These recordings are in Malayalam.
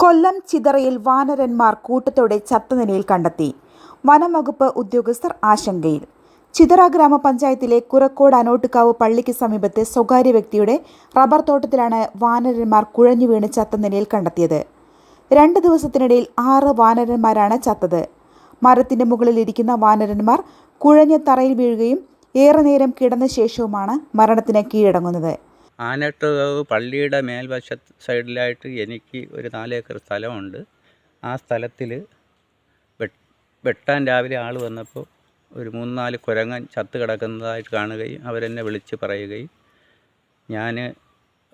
കൊല്ലം ചിതറയിൽ വാനരന്മാർ കൂട്ടത്തോടെ ചത്തനിലയിൽ കണ്ടെത്തി. വനം വകുപ്പ് ഉദ്യോഗസ്ഥർ ആശങ്കയിൽ. ചിതറ ഗ്രാമപഞ്ചായത്തിലെ കുറക്കോട് അനോട്ടുകാവ് പള്ളിക്ക് സമീപത്തെ സ്വകാര്യ വ്യക്തിയുടെ റബ്ബർ തോട്ടത്തിലാണ് വാനരന്മാർ കുഴഞ്ഞു വീണ് ചത്ത നിലയിൽ കണ്ടെത്തിയത്. രണ്ട് ദിവസത്തിനിടയിൽ ആറ് വാനരന്മാരാണ് ചത്തത്. മരത്തിന്റെ മുകളിൽ ഇരിക്കുന്ന വാനരന്മാർ കുഴഞ്ഞ തറയിൽ വീഴുകയും ഏറെ നേരം കിടന്ന ശേഷവുമാണ് മരണത്തിന് കീഴടങ്ങുന്നത്. ആനട്ടുകാവ് പള്ളിയുടെ മേൽവശ സൈഡിലായിട്ട് എനിക്ക് ഒരു നാലേക്കർ സ്ഥലമുണ്ട്. ആ സ്ഥലത്തിൽ വെട്ടാൻ രാവിലെ ആൾ വന്നപ്പോൾ ഒരു മൂന്ന് നാല് കുരങ്ങൻ ചത്ത് കിടക്കുന്നതായിട്ട് കാണുകയും അവരെന്നെ വിളിച്ച് പറയുകയും ഞാൻ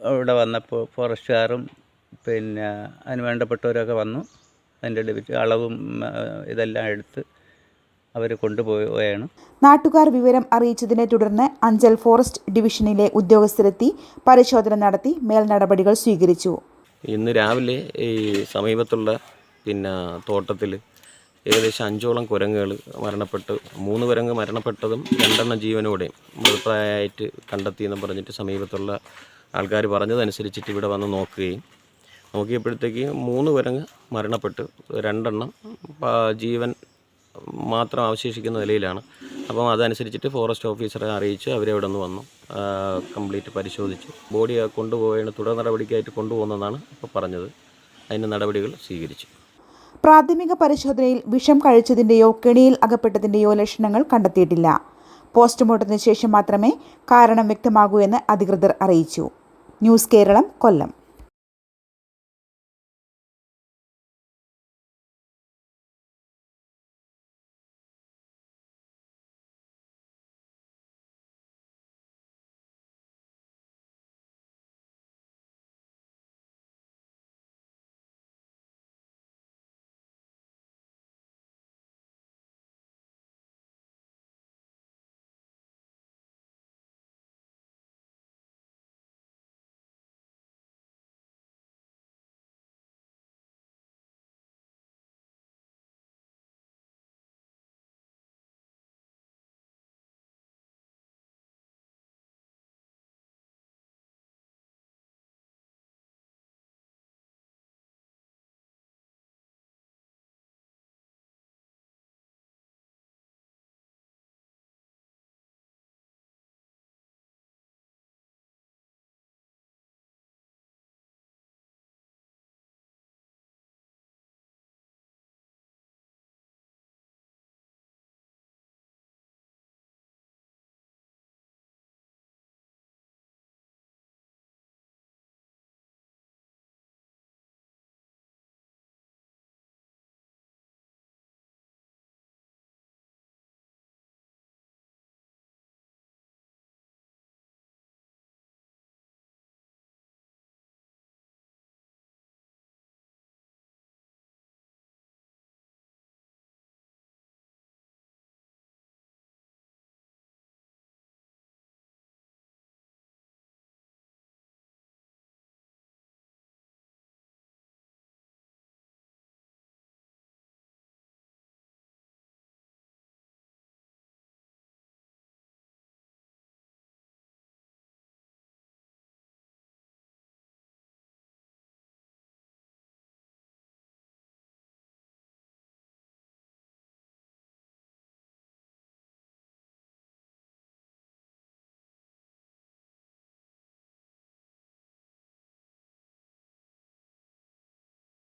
അവിടെ വന്നപ്പോൾ ഫോറസ്റ്റുകാരും പിന്നെ അതിന് വേണ്ടപ്പെട്ടവരൊക്കെ വന്നു. അതിന്റെ അളവും ഇതെല്ലാം എടുത്ത് അവർ കൊണ്ടുപോവുകയാണ്. നാട്ടുകാർ വിവരം അറിയിച്ചതിനെ തുടർന്ന് അഞ്ചൽ ഫോറസ്റ്റ് ഡിവിഷനിലെ ഉദ്യോഗസ്ഥരെത്തി പരിശോധന നടത്തി മേൽ നടപടികൾ സ്വീകരിച്ചു. ഇന്ന് രാവിലെ ഈ സമീപത്തുള്ള പിന്നെ തോട്ടത്തിൽ ഏകദേശം അഞ്ചോളം കുരങ്ങുകൾ മരണപ്പെട്ട്. മൂന്ന് കുരങ്ങ് മരണപ്പെട്ടതും രണ്ടെണ്ണം ജീവനോടെയും മൃതപ്രായമായിട്ട് കണ്ടെത്തിയെന്ന് പറഞ്ഞിട്ട് സമീപത്തുള്ള ആൾക്കാർ പറഞ്ഞതനുസരിച്ചിട്ട് ഇവിടെ വന്ന് നോക്കുകയും നോക്കിയപ്പോഴത്തേക്ക് മൂന്ന് കുരങ്ങ് മരണപ്പെട്ടു. രണ്ടെണ്ണം ജീവൻ മാത്രം അവശേഷിക്കുന്ന നിലയിലാണ്. അപ്പം അതനുസരിച്ചിട്ട് ഫോറസ്റ്റ് ഓഫീസറെ അറിയിച്ച് അവരവിടെ നിന്ന് വന്നു. കംപ്ലീറ്റ് പരിശോധിച്ച്. ബോഡി കൊണ്ടുപോയതിന് തുടർ നടപടിക്കായിട്ട് കൊണ്ടുപോകുന്നതാണ് ഇപ്പോൾ പറഞ്ഞത്. അതിന്റെ നടപടികൾ സ്വീകരിച്ചു. പ്രാഥമിക പരിശോധനയിൽ വിഷം കഴിച്ചതിന്റെയോ കെണിയിൽ അകപ്പെട്ടതിന്റെയോ ലക്ഷണങ്ങൾ കണ്ടെത്തിയിട്ടില്ല. പോസ്റ്റ്മോർട്ടത്തിന് ശേഷം മാത്രമേ കാരണം വ്യക്തമാകൂ എന്ന് അധികൃതർ അറിയിച്ചു. ന്യൂസ് കേരളം കൊല്ലം.